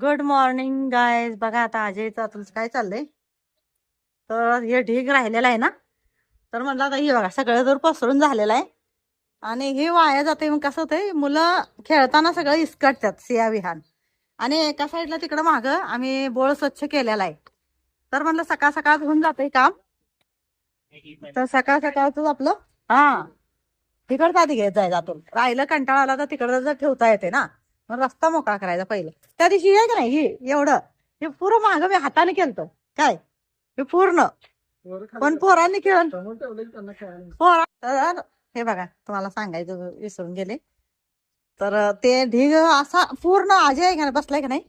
Good morning guys बघा आता अजयचा तुमचं काय चाललंय? तर हे ढीग राहिलेलं आहे ना? तर म्हणलं आता हे बघा सगळं जर पसरून झालेलं आहे आणि हे वाया जाते मग कसं होतंय? मुलं खेळताना सगळं इसकटतात सिया विहान आणि एका साईडला तिकडं मागं आम्ही बोळ स्वच्छ केलेला आहे. तर म्हणलं सकाळ सकाळ होऊन जातंय काम. तर सकाळ सकाळच आपलं हा. तिकडचा आधी घेत जायचं जातो राहिलं कंटाळा आला तर तिकडं जर ठेवता येते ना? रस्ता मोकळा करायचा पहिलं. त्या दिवशी हे का नाही हे एवढं. हे पुरं मागं मी हाताने केलत. काय? हे पूर्ण. पण पोरांनी खेळून पोरा तर हे बघा तुम्हाला सांगायचं विसरून गेले. तर ते ढीग असा पूर्ण अजय आहे का नाही, बसलाय का नाही?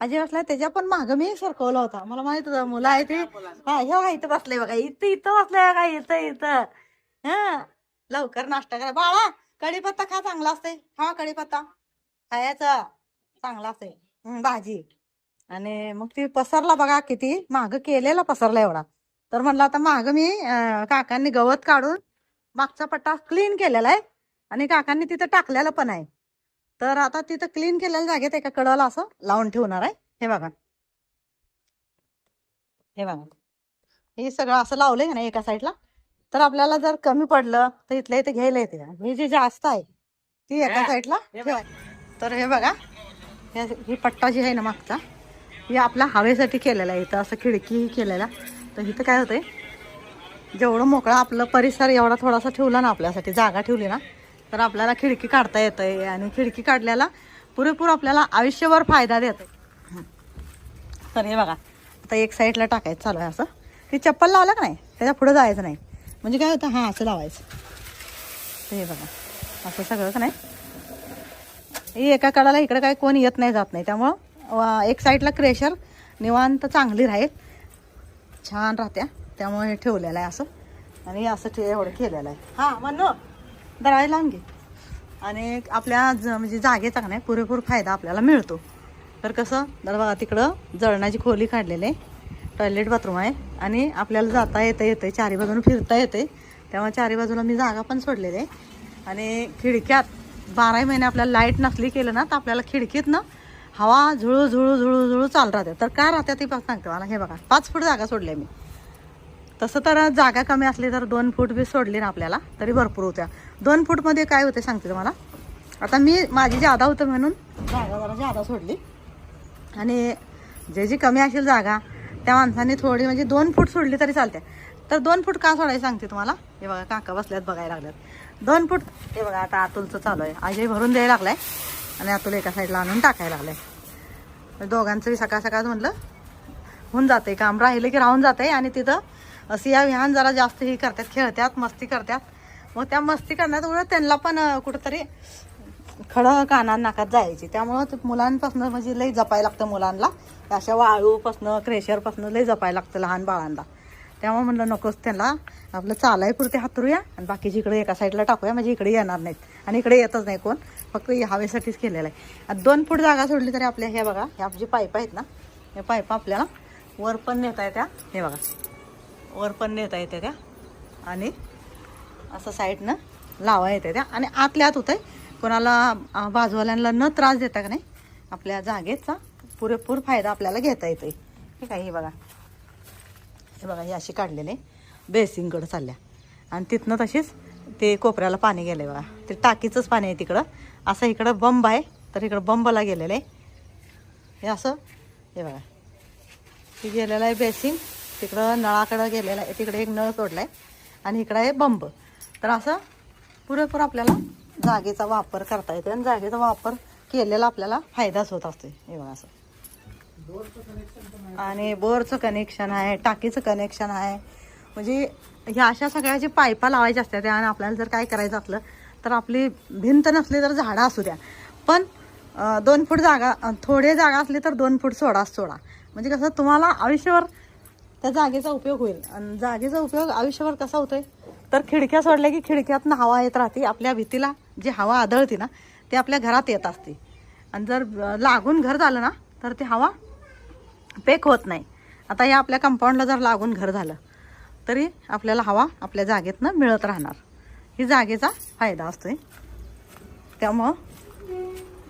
अजय बसलाय त्याच्या पण माग मी सरकवला होता. मला माहीत होतं मुलं आहे ते. हा हे बघा इथं बसलंय बघा. इथं इथं बसलंय बघा इथं इथं. हा? लवकर नाश्ता करा. बाळा कढीपत्ता खा चांगला असते हा कढीपत्ता. खायचा. चांगला असते हं, भाजी. आणि मग ती पसरला बघा किती. माग केलेला पसरला एवढा. तर म्हणलं आता माग मी काकांनी गवत काढून मागचा पट्टा क्लीन केलेला आहे. आणि काकांनी तिथं टाकलेलं पण आहे. तर आता तिथं क्लीन केलेल्या जागेत एका कडला असं लावून ठेवणार आहे. हे बघा. हे बघा. हे सगळं असं लावलंय का नाही एका साईडला तर आपल्याला जर कमी पडलं तर इथल्या इथे घ्यायला येते. हे जे जास्त आहे ती एका साईडला ठेवाय तर हे बघा हे ही पट्टा जी आहे ना मागचा हे आपल्या हवेसाठी केलेला आहे. इथं असं खिडकी केलेला. तर इथं काय होतं जेवढं मोकळा आपलं परिसर एवढा थोडासा ठेवला ना आपल्यासाठी जागा ठेवली ना तर आपल्याला खिडकी काढता येतं आहे आणि खिडकी काढल्याला पुरेपूर आपल्याला आयुष्यभर फायदा देते तर हे बघा आता एक साईडला टाकायचं चालू आहे असं. ते चप्पल लावलं का नाही? त्याच्या पुढं जायचं नाही. म्हणजे काय होतं? हां असं लावायचं. तर हे बघा असं सगळं का नाही? एका काळाला इकडे काय कोण येत नाही जात नाही. त्यामुळं वा- एक साईडला क्रेशर निवांत चांगली राहील. छान राहत्या. त्यामुळे हे ठेवलेलं आहे असं. आणि असं ठे एवढं केलेलं आहे. हां म्हणू दराई लावून घे. आणि आपल्या ज म्हणजे जागेचा नाही पुरेपूर फायदा आपल्याला मिळतो. तर कसं तर बघा तिकडं जळणाची खोली काढलेली आहे. टॉयलेट बाथरूम आहे. आणि आपल्याला जाता येतं येतं चारी बाजूने फिरता येते त्यामुळे चारी बाजूला मी जागा पण सोडलेली आहे. आणि खिडक्यात बाराही महिने आपल्याला लाइट नसली केलं ना तर आपल्याला खिडकीतनं हवा झुळू झुळू झुळू झुळू चालू राहते. तर काय राहते ते सांगते मला. हे बघा पाच फूट जागा सोडली आहे मी. तसं तर जागा कमी असली तर दोन फूट बी सोडली ना आपल्याला तरी भरपूर होत्या. दोन फूटमध्ये काय होते सांगते तुम्हाला. आता मी माझी जादा होतं म्हणून जागा जरा जादा सोडली. आणि जे जी कमी असेल जागा त्या माणसाने थोडी म्हणजे दोन फूट सोडली तरी चालते. तर दोन फूट का सोडायची सांगते तुम्हाला? हे बघा काका बसल्यात बघायला लागल्यात. दोन फूट. हे बघा आता अतुलचं चालू आहे. आजही भरून द्यायला लागलाय. आणि अतुल एका साईडला आणून टाकायला लागलाय. दोघांचं बी सकाळ सकाळ म्हटलं होऊन जाते काम राहिलं की राहून जाते आणि तिथं सिया विहान जरा जास्त हे करतात खेळतात मस्ती करतात. मग त्या मस्ती करण्यात त्यांना पण कुठंतरी खडं काना नाकात जायची. त्यामुळं मुलांपासून म्हणजे लई जपायला लागतं मुलांना. अशा वाळूपासनं क्रेशरपासनं लई जपायला लागतं लहान बाळांना. त्यामुळे म्हणलं नकोच त्यांना आपलं चालाय पुरते हातरूया आणि बाकीची इकडे एका साईडला टाकूया म्हणजे इकडे येणार नाहीत. आणि इकडे येतच नाही कोण. फक्त हवेसाठीच केलेलं आहे. आणि दोन फूट जागा सोडली तरी आपल्या हे बघा ह्या जी पाईप आहेत ना हे पाईप आपल्याला वर पण नेता येत्या. हे बघा वर पण नेता येत्या त्या. आणि असं साईडनं लावा येते त्या. आणि आतल्या आत होतंय. कोणाला बाजूवाल्यांना न त्रास देता का नाही आपल्या जागेचा पुरेपूर फायदा आपल्याला घेता येतोय. ठीक आहे हे बघा. हे बघा हे अशी काढलेले बेसिंगकडं चालल्या. आणि तिथनं तशीच ते कोपऱ्याला पाणी गेलं बघा. ते टाकीचंच पाणी आहे तिकडं. असं इकडं बंब आहे तर इकडं बंबला गेलेलं आहे. हे असं हे बघा. हे गेलेलं आहे बेसिंग तिकडं नळाकडं गेलेलं आहे. तिकडे एक नळ सोडला आहे आणि इकडं आहे बंब. तर असं पुरेपूर आपल्याला जागेचा वापर करता येतो आणि जागेचा वापर केलेला आपल्याला फायदाच होत असतो हे बघा असं. आणि बोरचं कनेक्शन आहे टाकीचं कनेक्शन आहे. म्हणजे ह्या अशा सगळ्या जे पायपा लावायच्या असतात आणि आपल्याला जर काय करायचं असलं तर आपली भिंत नसली तर झाडं असू द्या. पण दोन फूट जागा थोडे जागा असली तर दोन फूट सोडा सोडा. म्हणजे कसं तुम्हाला आयुष्यभर त्या जागेचा उपयोग होईल. आणि जागेचा उपयोग आयुष्यभर कसा होतोय? तर खिडक्या सोडल्या की खिडक्यातनं हवा येत राहते आपल्या भीतीला जी हवा आदळते ना ती आपल्या घरात येत असते. आणि जर लागून घर झालं ना तर ती हवा पेक होत नाही. आता या आपल्या कंपाऊंडला जर लागून घर झालं तरी आपल्याला हवा आपल्या जागेतनं मिळत राहणार. ही जागेचा फायदा असतोय. त्यामुळं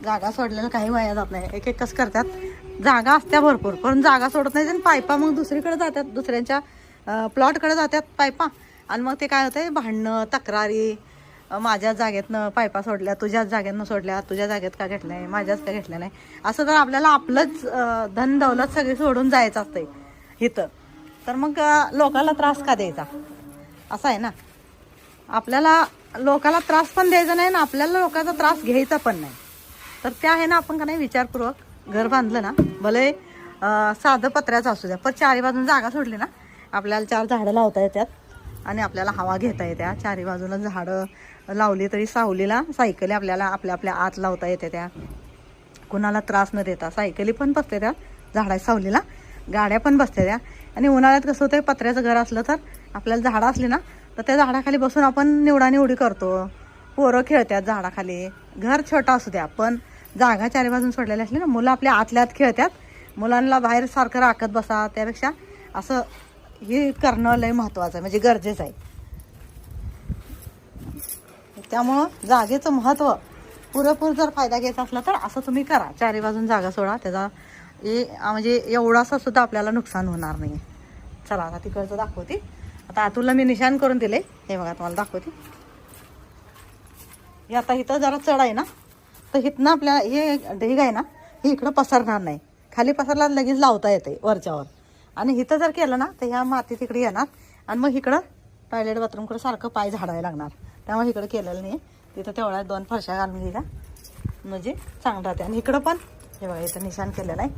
जागा सोडलेलं काही वाया जात नाही. एक एक कसं करतात? जागा असत्या भरपूर पण जागा सोडत नाही आणि पायपा मग दुसरीकडे जातात. दुसऱ्यांच्या प्लॉटकडे जातात पायपा. आणि मग ते काय होतंय? भांडणं तक्रारी माझ्या माझ्याच जागेतनं पायपा सोडल्या तुझ्याच जागेतनं सोडल्या तुझ्या जागेत का घेतल्या नाही माझ्याच का घेतल्या नाही? असं तर आपल्याला आपलंच धन दौलत सगळी सोडून जायचं असतंय इथं तर मग लोकाला त्रास का द्यायचा? असं आहे ना? आपल्याला लोकाला त्रास पण द्यायचा नाही ना आपल्याला लोकांचा त्रास घ्यायचा पण नाही. तर त्या आहे ना आपण का नाही विचारपूर्वक घर बांधलं ना भले साधं पत्र्याचं असू द्या पण चारी बाजून जागा सोडली ना आपल्याला चार झाडं लावता येतात आणि आपल्याला हवा घेता येत्या चारी बाजूला झाडं लावली तरी सावलीला. सायकली आपल्याला आपल्या आपल्या आत लावता येते त्या. कुणाला त्रास न देता. सायकली पण बसते त्या. झाडा सावलीला. गाड्या पण बसते त्या. आणि उन्हाळ्यात कसं होतं पत्र्याचं घर असलं तर आपल्याला झाडं असली ना तर त्या झाडाखाली बसून आपण निवडा निवडी करतो. पोरं खेळतात झाडाखाली. घर छोटा असू द्या पण जागा चारी बाजून सोडलेली असली ना मुलं आपल्या आतल्या आत खेळतात. मुलांना बाहेर सारखं राखत बसा. त्यापेक्षा असं हे करणं लय महत्त्वाचं आहे. म्हणजे गरजेचं आहे. त्यामुळं जागेचं महत्त्व पुरेपूर जर फायदा घ्यायचा असला तर असं तुम्ही करा. चारी बाजून जागा सोडा. त्याचा ए म्हणजे एवढासा सुद्धा आपल्याला नुकसान होणार नाही. चला आता तिकडचं दाखवते. आता तुला मी निशाण करून दिले. हे बघा तुम्हाला दाखवते. हे आता इथं जरा चढ आहे ना? तर इथनं आपल्या हे ढीग आहे ना? हे इकडं पसरणार नाही. खाली पसरला लगेच लावता येते वरच्यावर. आणि इथं जर केलं ना तर ह्या माती तिकडे येणार. आणि मग इकडं टॉयलेट बाथरूमकडे सारखं पाय झाडायला लागणार. त्यामुळे इकडं केलेलं नाही. तिथं तेवढ्या दोन फरशा घालून दिल्या. म्हणजे चांगलं राहते आणि इकडं पण हे बघा इथं निशाण केलेलं आहे.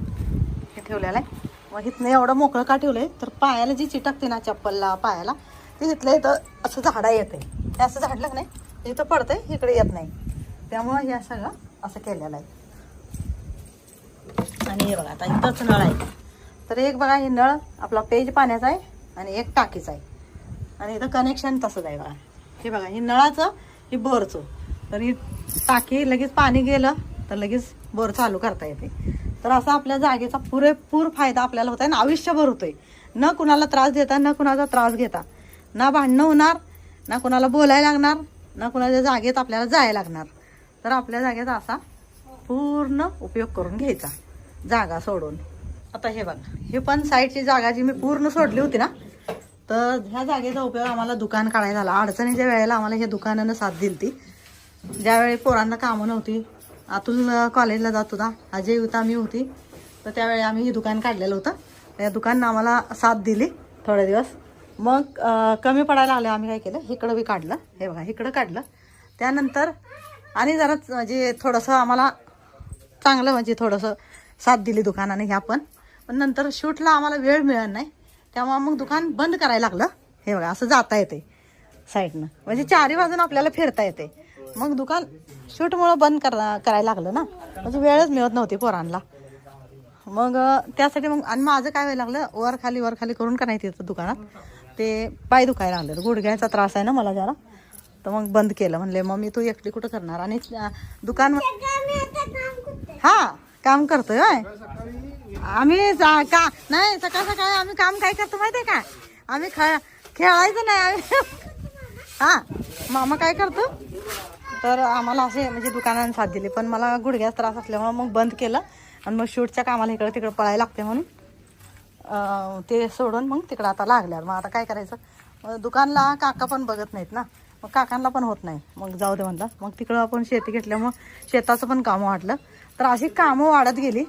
हे ठेवलेलं आहे. मग इथनं एवढं मोकळं का ठेवलं आहे तर पायाला जी चिटकते ना चप्पलला पायाला ते इथलं इथं असं झाडा येते ते असं झाडलं का नाही? इथं पडतंय इकडे येत नाही. त्यामुळं हे सगळं असं केलेलं आहे. आणि हे बघा आता इथंच नळ आहे. तर एक बघा हे नळ आपला पेज पाण्याचा आहे आणि एक टाकीचा आहे. आणि इथं कनेक्शन तसंच आहे बघा. हे बघा हे नळाचं हे बोरचं. तर ही टाकी लगेच पाणी गेलं तर लगेच बोर चालू करता येते. तर असा आपल्या जागेचा पुरेपूर फायदा आपल्याला होत आहे ना आयुष्यभर होतोय. न कुणाला त्रास देता न कुणाचा त्रास घेता. ना भांडणं होणार ना कुणाला बोलायला लागणार ना कुणाच्या जागेत आपल्याला जायला लागणार. तर आपल्या जागेचा असा पूर्ण उपयोग करून घ्यायचा. जागा सोडून. आता हे बघा हे पण साईडची जागा जी मी पूर्ण सोडली होती ना तर ह्या जागेचा उपयोग आम्हाला दुकान काढायला झाला. अडचणीच्या वेळेला आम्हाला ह्या दुकानानं साथ दिली ती ज्यावेळी पोरांना कामं नव्हती आतून कॉलेजला जात होता अजय होता मी होती. तर त्यावेळी आम्ही हे दुकान काढलेलं होतं. त्या दुकाननं आम्हाला साथ दिली थोडे दिवस. मग कमी पडायला आलं आम्ही काय केलं इकडं बी काढलं. हे बघा इकडं काढलं. त्यानंतर आणि जरा म्हणजे थोडंसं आम्हाला चांगलं म्हणजे थोडंसं साथ दिली दुकानाने ह्या पण. पण नंतर शूटला आम्हाला वेळ मिळत नाही. त्यामुळे मग दुकान बंद करायला लागलं. हे बघा असं जाता येते. साईडनं. म्हणजे चारी बाजून आपल्याला फिरता येते. मग दुकान शूटमुळं बंद करा करायला लागलं ना. म्हणजे वेळच मिळत नव्हती पोरांना. मग त्यासाठी मग आणि माझं काय व्हायला लागलं वर खाली वर खाली करून का नाही तिथं दुकानात ते पाय दुखायला लागले गुडघ्याचा त्रास आहे ना मला जरा. तर मग बंद केलं. म्हणले मग मी तू एकटी कुठं करणार? आणि दुकान हा काम करतोय आम्ही जा- का नाही सकाळ सकाळी आम्ही काम काय करतो माहितीये का? आम्ही खेळ खेळायचं नाही आम्ही. हा मामा काय करतो? तर आम्हाला असे म्हणजे दुकानाने साथ दिली पण मला गुडघ्यास त्रास असल्यामुळे मग बंद केलं. आणि मग शूटच्या कामाला इकडं तिकडं पळायला लागते म्हणून. ते सोडून मग तिकडं आता लागल्यावर. मग आता काय करायचं? दुकानला काका पण बघत नाहीत ना. मग काकांना पण होत नाही. मग जाऊ दे म्हणलं. मग तिकडं आपण शेती घेतल्यामुळं शेताचं पण काम वाटलं तर अशी कामं वाढत गेली.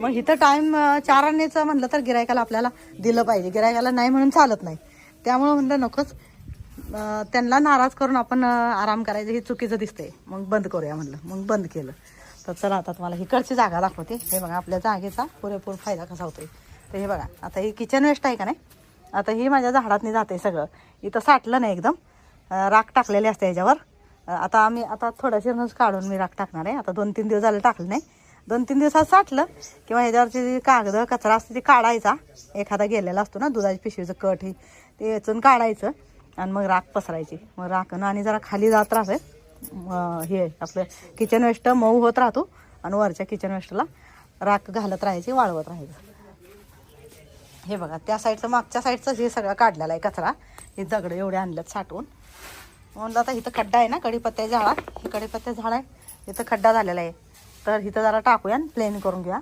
मग इथं टाईम चार आणण्याचं म्हणलं तर गिरायकाला आपल्याला दिलं पाहिजे. गिरायकाला नाही म्हणून चालत नाही. त्यामुळं म्हणलं नकोच. त्यांना नाराज करून आपण आराम करायचं हे चुकीचं दिसतंय. मग बंद करूया म्हणलं. मग बंद केलं. तर चला आता तुम्हाला इकडची जागा दाखवते. हे बघा आपल्या जागेचा पुरेपूर फायदा कसा होतोय. तर हे बघा आता ही किचन वेस्ट आहे का नाही? आता ही माझ्या झाडातनी जाते सगळं. इथं साठलं नाही एकदम. राख टाकलेली असते याच्यावर. आता आम्ही आता थोड्याशेच काढून मी राख टाकणार आहे. आता दोन तीन दिवस झाले टाकलं नाही. दोन तीन दिवसात साठलं किंवा ह्याच्यावरची जी कागद कचरा असते ते काढायचा. एखादा गेलेला असतो ना दुधाची पिशवीचं कट हे ते वेचून काढायचं आणि मग राख पसरायची. मग राखणं आणि जरा खाली जात राहते हे आपलं किचन वेस्ट मऊ होत राहतो आणि वरच्या किचन वेस्टला राख घालत राहायची वाळवत राहायचं. हे बघा त्या साईडचं मागच्या साईडचं हे सगळं काढलेलं आहे कचरा. हे दगडं एवढे आणलेत साठवून. म्हणलं आता इथं खड्डा आहे ना कडीपत्त्या झाडात. हे कढीपत्त्या झाड आहे. इथं खड्डा झालेला आहे. तर इथं जरा टाकूया प्लेन करून घ्या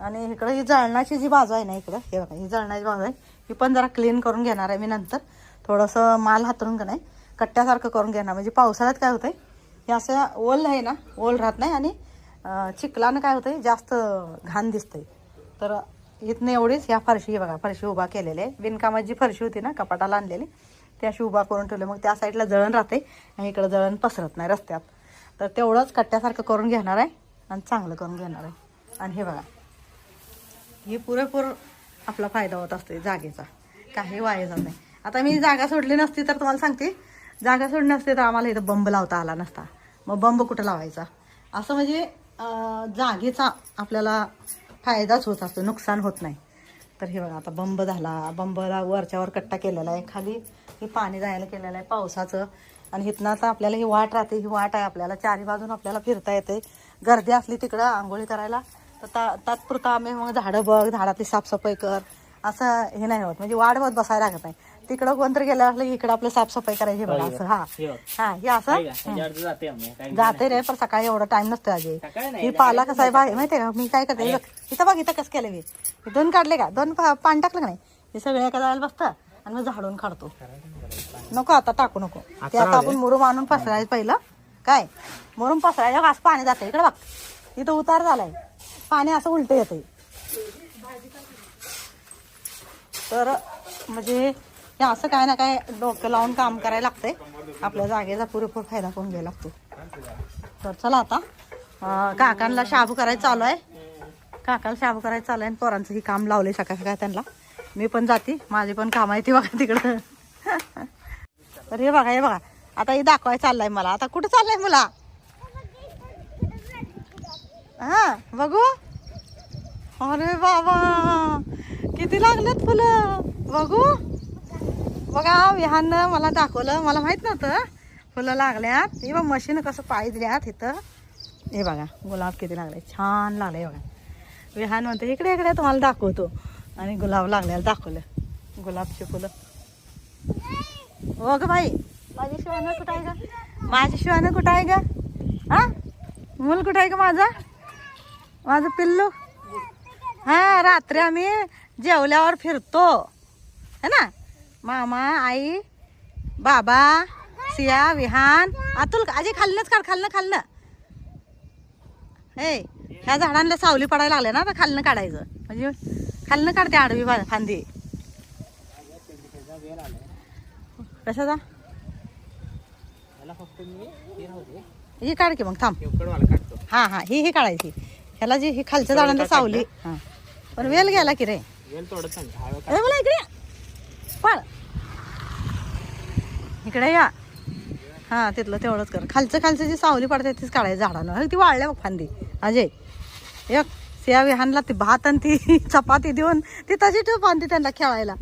आणि इकडं ही जळणाची जी बाजू आहे ना इकडं हे बघा ही जळणाची बाजू आहे. ही पण जरा क्लीन करून घेणार आहे मी नंतर. थोडंसं माल हातरून का नाही कट्ट्यासारखं करून घेणार. म्हणजे पावसाळ्यात काय होतं हे असं ओल आहे ना ओल राहत नाही आणि चिखलानं काय होतं जास्त घाण दिसतंय. तर इथनं एवढीच ह्या फरशी बघा फरशी उभा केलेली आहे. बिनकामाची जी फरशी होती ना कपाटाला आणलेली. ते अशी उभा करून ठेवले. मग त्या साईडला जळण राहते आणि इकडं जळण पसरत नाही रस्त्यात. तर तेवढंच कट्ट्यासारखं करून घेणार आहे आणि चांगलं करून घेणार आहे. आणि हे बघा. हे पुरेपूर आपला फायदा होत असते जागेचा. काही वाया जात नाही. आता मी जागा सोडली नसती तर तुम्हाला सांगते. जागा सोडली नसते तर आम्हाला इथं बंब लावता आला नसता. मग बंब कुठं लावायचा? असं म्हणजे जागेचा आपल्याला फायदाच होत असतो. नुकसान होत नाही. तर हे बघा आता बंब झाला. बंबला वरच्यावर कट्टा केलेला आहे. खाली हे पाणी जायला केलेलं आहे पावसाचं. आणि इथनं आता आपल्याला ही वाट राहते. ही वाट आहे आपल्याला. चारी बाजून आपल्याला फिरता येते. गर्दी असली तिकडं आंघोळी करायला तर ता तात्पुरता आम्ही मग झाडं बघ झाडातली साफसफाई कर. असं हे नाही होत. म्हणजे वाढवत बसायला लागत नाही. तिकडं कोणतरी गेलं असलं इकडं आपलं साफसफाई करायची बघा असं हा. हा. हे असं? जाते रे पण सकाळी एवढा टाइम नसतो नाही, ही पाला कसा आहे माहितीये का? मी काय करते हे इथं बघ इथं कसं केलं मी. हे दोन काढले का? दोन पा- पाणी टाकलं का नाही? हे सगळे एका जायला बसतं आणि मग झाडून काढतो. नको आता टाकू नको. ते आता आपण मुरुम आणून पसरायचं पहिलं. काय? मुरुम पसरायचं असं पाणी जातं. इकडे बघ. इथं उतार झालाय. पाणी असं उलट येतंय. तर म्हणजे हे असं काय ना काय डोकं लावून काम करायला लागतंय. आपल्या जागेचा पुरेपूर फायदा करून घ्यायला लागतो तर चला आता काकांना शाबू करायचं चालू आहे. काकाला शाबू करायचं चालू आहे आणि पोरांचं ही काम लावले सकाळ सकाळ त्यांना. मी पण जाते माझी पण काम आहे ती बघा तिकडं. तर हे बघा हे बघा. आता हे दाखवाय चाललंय मला. आता कुठं चाललंय मला? हा बघू. अरे बाबा किती लागलेत फुलं? बघू. बघा विहान मला दाखवलं मला माहीत नव्हतं. फुलं लागल्यात. हे बघ मशीन कसं पाय दिल्यात इथं. हे बघा गुलाब किती लागले छान लागले बघा. विहान म्हणते इकडे इकडे तुम्हाला दाखवतो. आणि गुलाब लागल्याला दाखवलं. गुलाबची फुलं. हो ग बाई माझी शिवानं कुठं आहे का माझी शिवानं कुठं आहे का हा? मूल कुठं आहे का माझा? माझं पिल्लू? हा रात्री आम्ही जेवल्यावर फिरतो. है ना? मामा आई बाबा सिया विहान. अतुल आजी खालनंच काढ खालनं खालनं. हे ह्या झाडांना सावली पडायला लागले ना तर खालनं काढायचं. म्हणजे खालनं काढते आडवी फांदी. कशाचा हे काढ की मग थांब. हा हा ही ही काढायची. ह्याला जी ही खालच्या झाडांना सावली. हा. पण वेल गेला की रे. वेल इकडे. पळ इकडे या. हा तिथलं तेवढंच कर. खालचं खालचं जी सावली पडते तीच काढायची झाडानं. ती वाळल्या बघ फांदी. अजय. एक सिया विहानला ती भात आणि ती चपाती देऊन ती तशी ठेव फांदी त्यांना खेळायला.